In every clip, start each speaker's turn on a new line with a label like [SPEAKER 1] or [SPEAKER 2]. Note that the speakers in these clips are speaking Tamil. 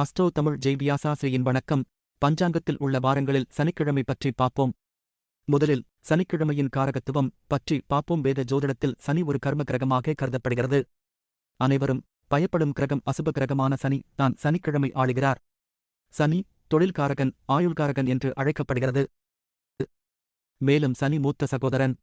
[SPEAKER 1] ஹஸ்டோ தமிழ் ஜெய் வியாசாசிரியின் வணக்கம். பஞ்சாங்கத்தில் உள்ள வாரங்களில் சனிக்கிழமை பற்றி பார்ப்போம். முதலில் சனிக்கிழமையின் காரகத்துவம் பற்றி பார்ப்போம். வேத ஜோதிடத்தில் சனி ஒரு கர்ம கிரகமாக கருதப்படுகிறது. அனைவரும் பயப்படும் கிரகம் அசுப கிரகமான சனி தான் சனிக்கிழமை ஆளுகிறார். சனி தொழில்காரகன் ஆயுள்காரகன் என்று அழைக்கப்படுகிறது. மேலும் சனி மூத்த சகோதரன்.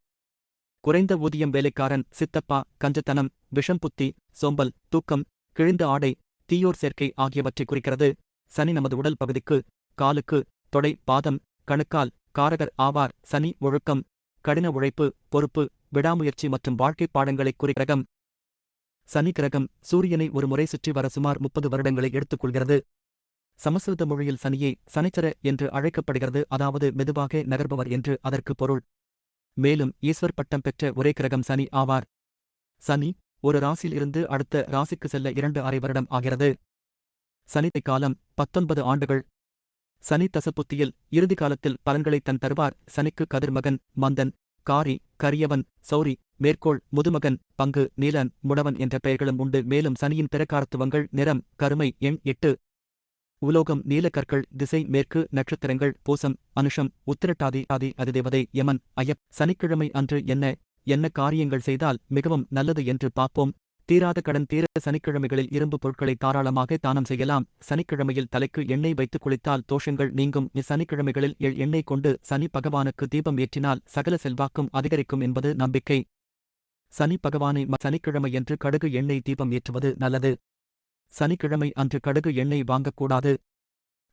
[SPEAKER 1] குறைந்த ஊதியம் வேலைக்காரன் சித்தப்பா கஞ்சத்தனம் விஷம் புத்தி சோம்பல் தூக்கம் கிழிந்த ஆடை தீயோர் சேர்க்கை ஆகியவற்றை குறிக்கிறது. சனி நமது உடல் பகுதிக்கு காலுக்கு தொடை பாதம் கணுக்கால் காரகர் ஆவார் சனி ஒழுக்கம் கடின உழைப்பு பொறுப்பு விடாமுயற்சி மற்றும் வாழ்க்கை பாடங்களை குறிக்கிரகம் சனி கிரகம் சூரியனை ஒரு முறை சுற்றி வர சுமார் முப்பது வருடங்களை எடுத்துக்கொள்கிறது சமஸ்கிருத மொழியில் சனியே சனிச்சர என்று அழைக்கப்படுகிறது. அதாவது மெதுவாக நகர்பவர் என்று அதற்கு பொருள். மேலும் ஈஸ்வர் பட்டம் பெற்ற ஒரே கிரகம் சனி ஆவார். சனி ஒரு ராசியில் இருந்து அடுத்த ராசிக்கு செல்ல இரண்டு அரை வருடம் ஆகிறது. சனித்தை காலம் பத்தொன்பது ஆண்டுகள். சனி தசப்புத்தியில் இறுதி காலத்தில் பலன்களை தன் தருவார். சனிக்கு கதிர்மகன் மந்தன் காரி கரியவன் சௌரி மேற்கோள் முதுமகன் பங்கு நீலன் முடவன் என்ற பெயர்களும் உண்டு. மேலும் சனியின் பிறக்காரத்துவங்கள் நிறம் கருமை எண் எட்டு. உலோகம் நீலக்கற்கள் திசை மேற்கு நட்சத்திரங்கள் பூசம் அனுஷம் உத்திரட்டாதி ஆதி அதிதேவதை யமன் அயப் சனிக்கிழமை அன்று என்ன? என்ன காரியங்கள் செய்தால் மிகவும் நல்லது என்று பார்ப்போம். தீராத கடன் தீர சனிக்கிழமைகளில் இரும்பு பொருட்களை தாராளமாக தானம் செய்யலாம். சனிக்கிழமையில் தலைக்கு எண்ணெய் வைத்து குளித்தால் தோஷங்கள் நீங்கும். சனிக்கிழமைகளில் எள் எண்ணெய் கொண்டு சனி பகவானுக்கு தீபம் ஏற்றினால் சகல செல்வாக்கும் அதிகரிக்கும் என்பது நம்பிக்கை. சனி பகவானை சனிக்கிழமை என்று கடுகு எண்ணெய் தீபம் ஏற்றுவது நல்லது. சனிக்கிழமை அன்று கடுகு எண்ணெய் வாங்கக்கூடாது.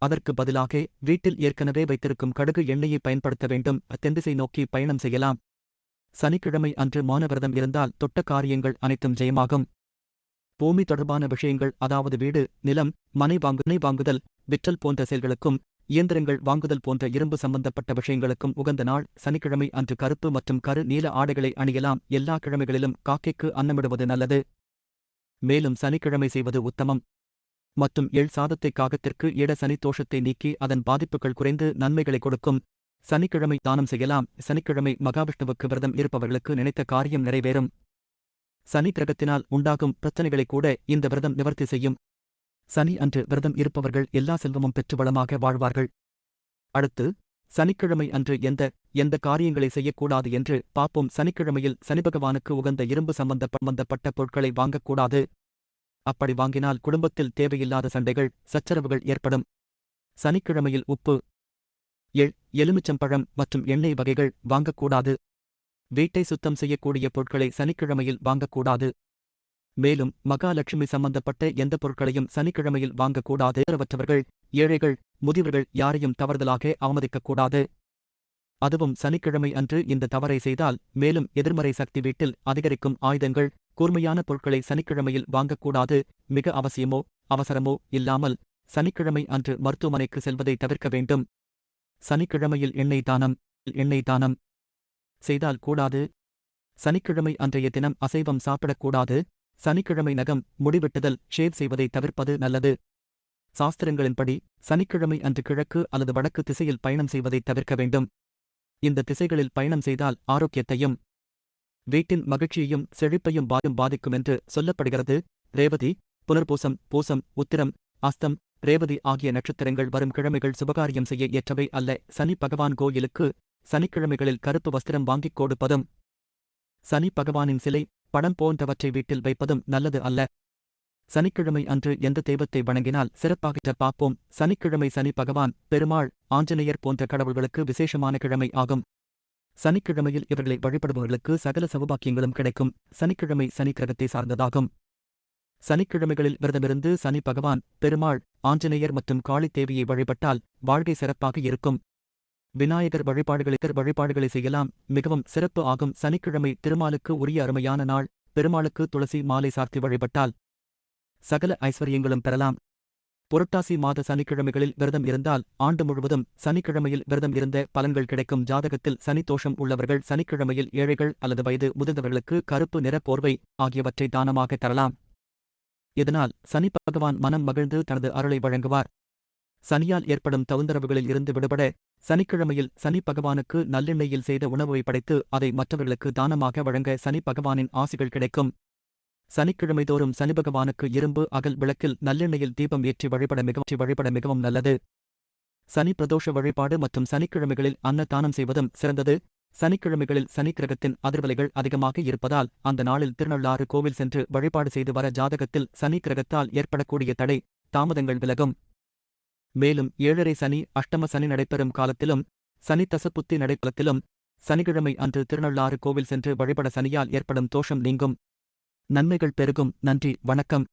[SPEAKER 1] அதற்கு பதிலாக வீட்டில் ஏற்கனவே வைத்திருக்கும் கடுகு எண்ணெயை பயன்படுத்த வேண்டும். தென்திசை நோக்கி பயணம் செய்யலாம். சனிக்கிழமை அன்று மௌனவிரதம் இருந்தால் தொட்ட காரியங்கள் அனைத்தும் ஜெயமாகும். பூமி தொடர்பான விஷயங்கள் அதாவது வீடு நிலம் மனை வாங்குனை வாங்குதல் விற்றல் போன்ற செயல்களுக்கும் இயந்திரங்கள் வாங்குதல் போன்ற இரும்பு சம்பந்தப்பட்ட விஷயங்களுக்கும் உகந்த நாள் சனிக்கிழமை அன்று கருப்பு மற்றும் கரு நீல ஆடைகளை அணியலாம். எல்லா கிழமைகளிலும் காக்கைக்கு அன்னமிடுவது நல்லது. மேலும் சனிக்கிழமை செய்வது உத்தமம். மற்றும் எள் சாதத்தை காகத்திற்கு இட சனி தோஷத்தை நீக்கி அதன் பாதிப்புகள் குறைந்து நன்மைகளை கொடுக்கும். சனிக்கிழமை தானம் செய்யலாம். சனிக்கிழமை மகாவிஷ்ணுவுக்கு விரதம் இருப்பவர்களுக்கு நினைத்த காரியம் நிறைவேறும். சனி கிரகத்தினால் உண்டாகும் பிரச்சனைகளை கூட இந்த விரதம் நிவர்த்தி செய்யும். சனி அன்று விரதம் இருப்பவர்கள் எல்லா செல்வமும் பெற்று வளமாக வாழ்வார்கள். அடுத்து சனிக்கிழமை அன்று எந்த எந்த காரியங்களை செய்யக்கூடாது என்று பாப்போம் சனிக்கிழமையில் சனிபகவானுக்கு உகந்த இரும்பு சம்பந்தப்பட்ட பொருட்களை வாங்கக்கூடாது. அப்படி வாங்கினால் குடும்பத்தில் தேவையில்லாத சண்டைகள் சச்சரவுகள் ஏற்படும். சனிக்கிழமையில் உப்பு எள் எலுமிச்சம்பழம் மற்றும் எண்ணெய் வகைகள் வாங்கக்கூடாது. வீட்டை சுத்தம் செய்யக்கூடிய பொருட்களை சனிக்கிழமையில் வாங்கக்கூடாது. மேலும் மகாலட்சுமி சம்பந்தப்பட்ட எந்த பொருட்களையும் சனிக்கிழமையில் வாங்கக்கூடாது. அவற்றவர்கள் ஏழைகள் முதியவர்கள் யாரையும் தவறுதலாக அவமதிக்கக்கூடாது. அதுவும் சனிக்கிழமை அன்று இந்த தவறை செய்தால் மேலும் எதிர்மறை சக்தி வீட்டில் அதிகரிக்கும் ஆயுதங்கள் கூர்மையான பொருட்களை சனிக்கிழமையில் வாங்கக்கூடாது. மிக அவசியமோ அவசரமோ இல்லாமல் சனிக்கிழமை அன்று மருத்துவமனைக்கு செல்வதை தவிர்க்க வேண்டும். சனிக்கிழமையில் எண்ணெய் தானம் எண்ணெய் தானம் செய்தால் கூடாது. சனிக்கிழமை அன்றைய தினம் அசைவம் சாப்பிடக்கூடாது. சனிக்கிழமை நகம் முடிவெட்டுதல் ஷேவ் செய்வதை தவிர்ப்பது நல்லது. சாஸ்திரங்களின்படி சனிக்கிழமை அன்று கிழக்கு அல்லது வடக்கு திசையில் பயணம் செய்வதை தவிர்க்க வேண்டும். இந்த திசைகளில் பயணம் செய்தால் ஆரோக்கியத்தையும் வீட்டின் மகிழ்ச்சியையும் செழிப்பையும் பாதும் பாதிக்கும் என்று சொல்லப்படுகிறது. ரேவதி புனர்பூசம் பூசம் உத்திரம் அஸ்தம் ரேவதி ஆகிய நட்சத்திரங்கள் வரும் கிழமைகள் சுபகாரியம் செய்ய ஏற்றவை அல்ல. சனி பகவான் கோயிலுக்கு சனிக்கிழமைகளில் கருப்பு வஸ்திரம் வாங்கிக் கொடுப்பதும் சனி பகவானின் சிலை படம் போன்றவற்றை வீட்டில் வைப்பதும் நல்லது அல்ல. சனிக்கிழமை அன்று எந்த தெய்வத்தை வணங்கினால் சிறப்பாக பார்ப்போம். சனிக்கிழமை சனி பகவான் பெருமாள் ஆஞ்சநேயர் போன்ற கடவுள்களுக்கு விசேஷமான கிழமை ஆகும். சனிக்கிழமையில் இவர்களை வழிபடுபவர்களுக்கு சகல சௌபாக்கியங்களும் கிடைக்கும். சனிக்கிழமை சனி கிரகத்தை சார்ந்ததாகும். சனிக்கிழமைகளில் விரதமிருந்து சனி பகவான் பெருமாள் ஆஞ்சநேயர் மற்றும் காளித்தேவியை வழிபட்டால் வாழ்க்கை சிறப்பாக இருக்கும். விநாயகர் வழிபாடுகளுக்கு வழிபாடுகளை செய்யலாம். மிகவும் சிறப்பு ஆகும். சனிக்கிழமை திருமாலுக்கு உரிய அருமையான நாள். பெருமாளுக்கு துளசி மாலை சார்த்தி வழிபட்டால் சகல ஐஸ்வர்யங்களும் பெறலாம். புரட்டாசி மாத சனிக்கிழமைகளில் விரதம் இருந்தால் ஆண்டு முழுவதும் சனிக்கிழமையில் விரதம் இருந்த பலன்கள் கிடைக்கும். ஜாதகத்தில் சனி தோஷம் உள்ளவர்கள் சனிக்கிழமையில் ஏழைகள் அல்லது வயது முதிர்ந்தவர்களுக்கு கருப்பு நிற போர்வை ஆகியவற்றை தானமாக தரலாம். இதனால் சனி பகவான் மனம் மகிழ்ந்து தனது அருளை வழங்குவார். சனியால் ஏற்படும் தவுந்தரவுகளில் இருந்து விடுபட சனிக்கிழமையில் சனி பகவானுக்கு நல்லெண்ணெயில் செய்த உணவை படைத்து அதை மற்றவர்களுக்கு தானமாக வழங்க சனி பகவானின் ஆசிகள் கிடைக்கும். சனிக்கிழமை தோறும் சனி பகவானுக்கு இரும்பு அகல் விளக்கில் நல்லெண்ணெயில் தீபம் ஏற்றி வழிபட மிகவும் வழிபட மிகவும் நல்லது. சனி பிரதோஷ வழிபாடு மற்றும் சனிக்கிழமைகளில் அன்னதானம் செய்வதும் சிறந்தது. சனிக்கிழமைகளில் சனி கிரகத்தின் அதிர்வலைகள் அதிகமாக இருப்பதால் அந்த நாளில் திருநள்ளாறு கோவில் சென்று வழிபாடு செய்து வர ஜாதகத்தில் சனி கிரகத்தால் ஏற்படக்கூடிய தடை தாமதங்கள் விலகும். மேலும் ஏழரை சனி அஷ்டம சனி நடைபெறும் காலத்திலும் சனி தசப்புத்தி நடைபெறத்திலும் சனிக்கிழமை அன்று திருநள்ளாறு கோவில் சென்று வழிபட சனியால் ஏற்படும் தோஷம் நீங்கும். நன்மைகள் பெருகும். நன்றி. வணக்கம்.